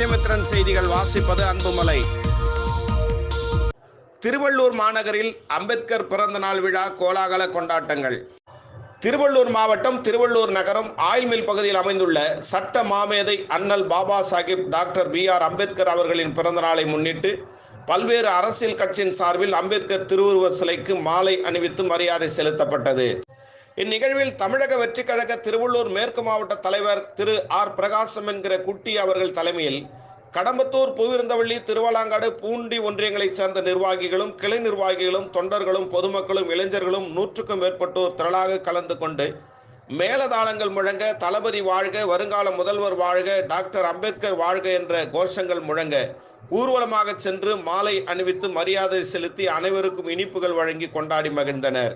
சத்தியமித்ரன் செய்திகள் வாசிப்பது அன்புமலை. திருவள்ளூர் மாநகரில் அம்பேத்கர் பிறந்த நாள் விழா கோலாகல கொண்டாட்டங்கள். திருவள்ளூர் மாவட்டம் திருவள்ளூர் நகரம் ஆயில்மில் பகுதியில் அமைந்துள்ள சட்ட மாமேதை அண்ணல் Baba Saheb doctor B R Ambedkar அவர்களின் பிறந்த நாளை முன்னிட்டு பல்வேறு அரசியல் கட்சியின் சார்பில் அம்பேத்கர் திருவுருவ சிலைக்கு மாலை அணிவித்து மரியாதை செலுத்தப்பட்டது. இந்நிகழ்வில் தமிழக வெற்றிக் கழக திருவள்ளூர் மேற்கு மாவட்ட தலைவர் திரு ஆர். பிரகாசம் என்கிற குட்டி அவர்கள் தலைமையில் கடம்பத்தூர் புவிருந்தவள்ளி திருவலாங்காடு பூண்டி ஒன்றியங்களைச் சேர்ந்த நிர்வாகிகளும் கிளை நிர்வாகிகளும் தொண்டர்களும் பொதுமக்களும் இளைஞர்களும் நூற்றுக்கும் மேற்பட்டோர் திரளாக கலந்து கொண்டு மேலதாளங்கள் முழங்க தளபதி வாழ்க வருங்கால முதல்வர் வாழ்க டாக்டர் அம்பேத்கர் வாழ்க என்ற கோஷங்கள் முழங்க ஊர்வலமாக சென்று மாலை அணிவித்து மரியாதை செலுத்தி அனைவருக்கும் இனிப்புகள் வழங்கி கொண்டாடி மகிழ்ந்தனர்.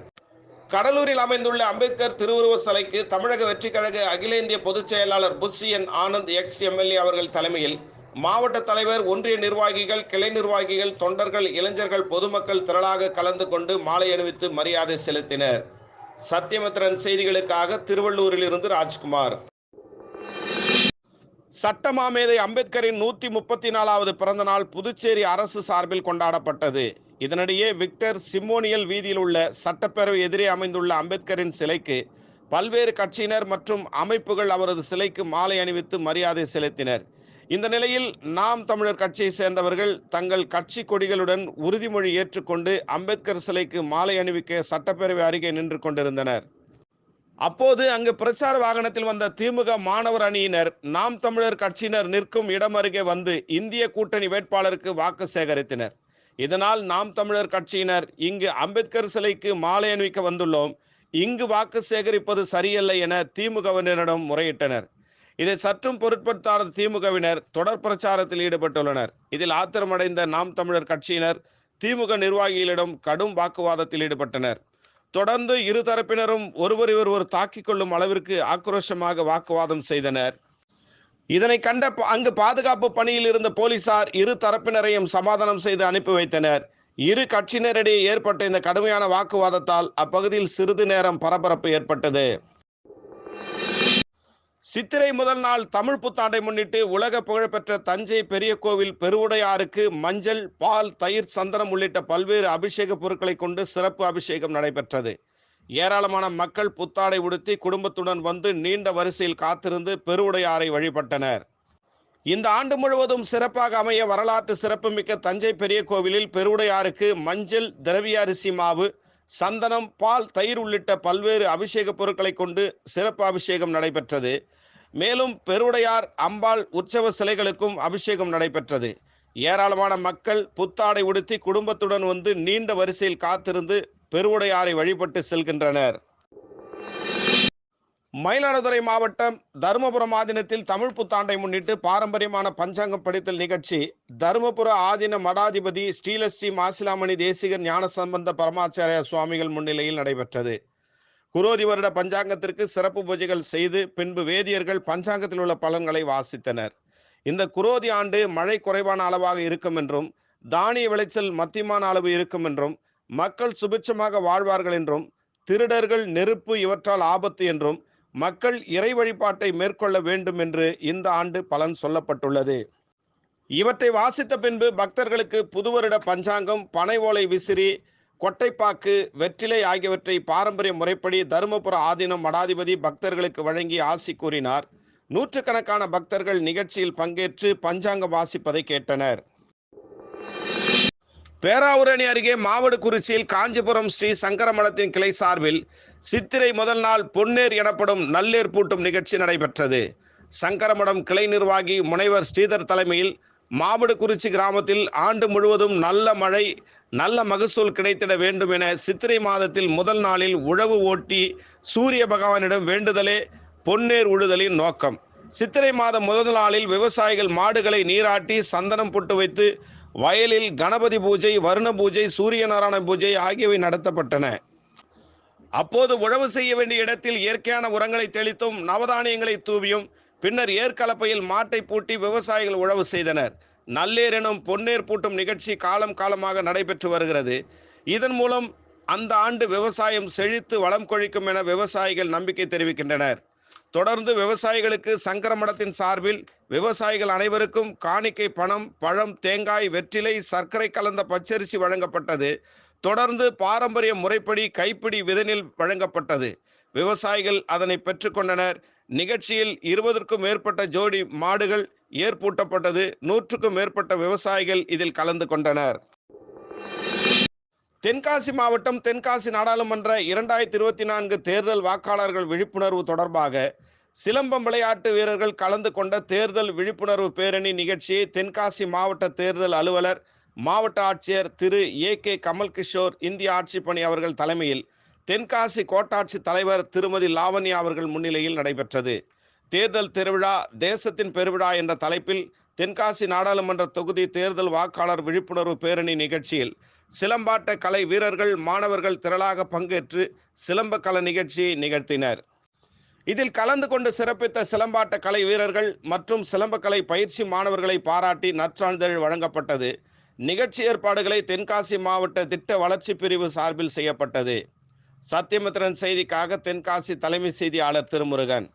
கடலூரில் அமைந்துள்ள அம்பேத்கர் திருவுருவ சிலைக்கு தமிழக வெற்றிக் கழக அகில இந்திய பொதுச் செயலாளர் Bussy N Anand ex MLA அவர்கள் தலைமையில் மாவட்ட தலைவர் ஒன்றிய நிர்வாகிகள் கிளை நிர்வாகிகள் தொண்டர்கள் இளைஞர்கள் பொதுமக்கள் திரளாக கலந்து கொண்டு மாலை அணிவித்து மரியாதை செலுத்தினர். சத்தியமித்திரன் செய்திகளுக்காக திருவள்ளூரில் இருந்து சட்ட சட்டமாமேதை அம்பேத்கரின் நூத்தி முப்பத்தி நாலாவது பிறந்த நாள் புதுச்சேரி அரசு சார்பில் கொண்டாடப்பட்டது. இதனிடையே விக்டர் சிம்மோனியல் வீதியில் உள்ள சட்டப்பேரவை எதிரே அமைந்துள்ள அம்பேத்கரின் சிலைக்கு பல்வேறு கட்சியினர் மற்றும் அமைப்புகள் அவரது சிலைக்கு மாலை அணிவித்து மரியாதை செலுத்தினர். இந்த நிலையில் நாம் தமிழர் கட்சியை சேர்ந்தவர்கள் தங்கள் கட்சி கொடிகளுடன் உறுதிமொழி ஏற்றுக்கொண்டு அம்பேத்கர் சிலைக்கு மாலை அணிவிக்க சட்டப்பேரவை அருகே நின்று கொண்டிருந்தனர். அப்போது அங்கு பிரச்சார வாகனத்தில் வந்த திமுக மாணவர் அணியினர் நாம் தமிழர் கட்சியினர் நிற்கும் இடம் அருகே வந்து இந்திய கூட்டணி வேட்பாளருக்கு வாக்கு சேகரித்தனர். இதனால் நாம் தமிழர் கட்சியினர் இங்கு அம்பேத்கர் சிலைக்கு மாலை அணிவிக்க வந்துள்ளோம். இங்கு வாக்கு சேகரிப்பது சரியல்ல என திமுகவினரிடம் முறையிட்டனர். இதை சற்றும் பொருட்படுத்தாத திமுகவினர் தொடர் பிரச்சாரத்தில் ஈடுபட்டுள்ளனர். இதில் ஆத்திரமடைந்த நாம் தமிழர் கட்சியினர் திமுக நிர்வாகிகளிடம் கடும் வாக்குவாதத்தில் ஈடுபட்டனர். தொடர்ந்து இரு தரப்பினரும் ஒருவரை ஒருவர் தாக்கிக் கொள்ளும் அளவிற்கு ஆக்ரோஷமாக வாக்குவாதம் செய்தனர். இதனை கண்ட ப- அங்கு பாதுகாப்பு பணியில் இருந்த போலீசார் இரு தரப்பினரையும் சமாதானம் செய்து அனுப்பி வைத்தனர். இரு கட்சியினரிடையே ஏற்பட்ட இந்த கடுமையான வாக்குவாதத்தால் அப்பகுதியில் சிறிது நேரம் பரபரப்பு ஏற்பட்டது. சித்திரை முதல் நாள் தமிழ் புத்தாண்டை முன்னிட்டு உலக புகழ்பெற்ற தஞ்சை பெரிய கோவில் பெருவுடையாருக்கு மஞ்சள் பால் தயிர் சந்தனம் உள்ளிட்ட பல்வேறு அபிஷேக பொருட்களை கொண்டு சிறப்பு அபிஷேகம் நடைபெற்றது. ஏராளமான மக்கள் புத்தாடை உடுத்தி குடும்பத்துடன் வந்து நீண்ட வரிசையில் காத்திருந்து பெருவுடையாரை வழிபட்டனர். இந்த ஆண்டு முழுவதும் சிறப்பாக அமைய வரலாற்று சிறப்புமிக்க தஞ்சை பெரிய கோவிலில் பெருவுடையாருக்கு மஞ்சள் திரவிய அரிசி மாவு சந்தனம் பால் தயிர் உள்ளிட்ட பல்வேறு அபிஷேக பொருட்களை கொண்டு சிறப்பு அபிஷேகம் நடைபெற்றது. மேலும் பெருவுடையார் அம்பாள் உற்சவ சிலைகளுக்கும் அபிஷேகம் நடைபெற்றது. ஏராளமான மக்கள் புத்தாடை உடுத்தி குடும்பத்துடன் வந்து நீண்ட வரிசையில் காத்திருந்து பெருவுடையாரை வழிபட்டு செல்கின்றனர். மயிலாடுதுறை மாவட்டம் தருமபுரம் ஆதீனத்தில் தமிழ் புத்தாண்டை முன்னிட்டு பாரம்பரியமான பஞ்சாங்கம் படித்தல் நிகழ்ச்சி. தருமபுர ஆதீன மடாதிபதி ஸ்ரீலஸ்ரீ மாசிலாமணி தேசிகர் ஞானசம்பந்த பரமாச்சாரிய சுவாமிகள் முன்னிலையில் நடைபெற்றது. குரோதி வருட பஞ்சாங்கத்திற்கு சிறப்பு பூஜைகள் செய்து பின்பு வேதியர்கள் பஞ்சாங்கத்தில் உள்ள பலன்களை வாசித்தனர். இந்த குரோதி ஆண்டு மழை குறைவான அளவாக இருக்கும் என்றும் தானிய விளைச்சல் மத்தியமான அளவு இருக்கும் என்றும் மக்கள் சுபிட்சமாக வாழ்வார்கள் என்றும் திருடர்கள் நெருப்பு இவற்றால் ஆபத்து என்றும் மக்கள் இறை வழிபாட்டை மேற்கொள்ள வேண்டும் என்று இந்த ஆண்டு பலன் சொல்லப்பட்டுள்ளது. இவற்றை வாசித்த பின்பு பக்தர்களுக்கு புதுவருட பஞ்சாங்கம் பனை ஓலை விசிறி கொட்டைப்பாக்கு வெற்றிலை ஆகியவற்றை பாரம்பரிய முறைப்படி தருமபுர ஆதீனம் மடாதிபதி பக்தர்களுக்கு வழங்கி ஆசி கூறினார். நூற்றுக்கணக்கான பக்தர்கள் நிகழ்ச்சியில் பங்கேற்று பஞ்சாங்கம் வாசிப்பதை கேட்டனர். பேராவூரணி அருகே மாவடுக்குறிச்சியில் காஞ்சிபுரம் ஸ்ரீ சங்கரமடத்தின் கிளை சார்பில் சித்திரை முதல் நாள் பொன்னேர் எனப்படும் நல்லேர் பூட்டும் நிகழ்ச்சி நடைபெற்றது. சங்கரமடம் கிளை நிர்வாகி முனைவர் ஸ்ரீதர் தலைமையில் மாவடுக்குறிச்சி கிராமத்தில் ஆண்டு முழுவதும் நல்ல மழை நல்ல மகசூல் கிடைத்திட வேண்டும் என சித்திரை மாதத்தில் முதல் நாளில் உழவு ஓட்டி சூரிய பகவானிடம் வேண்டுதலே பொன்னேர் உழுதலின் நோக்கம். சித்திரை மாதம் முதல் நாளில் விவசாயிகள் மாடுகளை நீராட்டி சந்தனம் பொட்டு வைத்து வயலில் கணபதி பூஜை வருண பூஜை சூரிய நாராயண பூஜை ஆகியவை நடத்தப்பட்டன. அப்போது உழவு செய்ய வேண்டிய இடத்தில் இயற்கையான உரங்களை தெளித்தும் நவதானியங்களை தூவியும் பின்னர் ஏற்கலப்பையில் மாட்டை பூட்டி விவசாயிகள் உழவு செய்தனர். நல்லேர் எனும் பொன்னேர் பூட்டும் நிகழ்ச்சி காலம் காலமாக நடைபெற்று வருகிறது. இதன் மூலம் அந்த ஆண்டு விவசாயம் செழித்து வளம் கொழிக்கும் என விவசாயிகள் நம்பிக்கை தெரிவிக்கின்றனர். தொடர்ந்து விவசாயிகளுக்கு சங்கரமடத்தின் சார்பில் விவசாயிகள் அனைவருக்கும் காணிக்கை பணம் பழம் தேங்காய் வெற்றிலை சர்க்கரை கலந்த பச்சரிசி வழங்கப்பட்டது. தொடர்ந்து பாரம்பரிய முறைப்படி கைப்பிடி விதனில் வழங்கப்பட்டது. விவசாயிகள் அதனை பெற்றுக்கொண்டனர். நிகழ்ச்சியில் இருபதற்கும் மேற்பட்ட ஜோடி மாடுகள் ஏற்பூட்டப்பட்டது. நூற்றுக்கும் மேற்பட்ட விவசாயிகள் இதில் கலந்து கொண்டனர். தென்காசி மாவட்டம் தென்காசி நாடாளுமன்ற இரண்டாயிரத்தி இருபத்தி நான்கு தேர்தல் வாக்காளர்கள் விழிப்புணர்வு தொடர்பாக சிலம்பம் விளையாட்டு வீரர்கள் கலந்து கொண்ட தேர்தல் விழிப்புணர்வு பேரணி நிகழ்ச்சியை தென்காசி மாவட்ட தேர்தல் அலுவலர் மாவட்ட ஆட்சியர் திரு. ஏ. கே. கமல்கிஷோர் இந்திய ஆட்சிப்பணி அவர்கள் தலைமையில் தென்காசி கோட்டாட்சி தலைவர் திருமதி லாவண்யா அவர்கள் முன்னிலையில் நடைபெற்றது. தேர்தல் திருவிழா தேசத்தின் பெருவிழா என்ற தலைப்பில் தென்காசி நாடாளுமன்ற தொகுதி தேர்தல் வாக்காளர் விழிப்புணர்வு பேரணி நிகழ்ச்சியில் சிலம்பாட்ட கலை வீரர்கள் மாணவர்கள் திரளாக பங்கேற்று சிலம்ப கலை நிகழ்ச்சியை நிகழ்த்தினர். இதில் கலந்து கொண்டு சிறப்பித்த சிலம்பாட்ட கலை வீரர்கள் மற்றும் சிலம்பக்கலை பயிற்சி மாணவர்களை பாராட்டி நற்சான்றிதழ் வழங்கப்பட்டது. நிகழ்ச்சி ஏற்பாடுகளை தென்காசி மாவட்ட திட்ட வளர்ச்சி பிரிவு சார்பில் செய்யப்பட்டது. சத்தியமித்திரன் செய்திக்காக தென்காசி தலைமை செய்தியாளர் திருமுருகன்.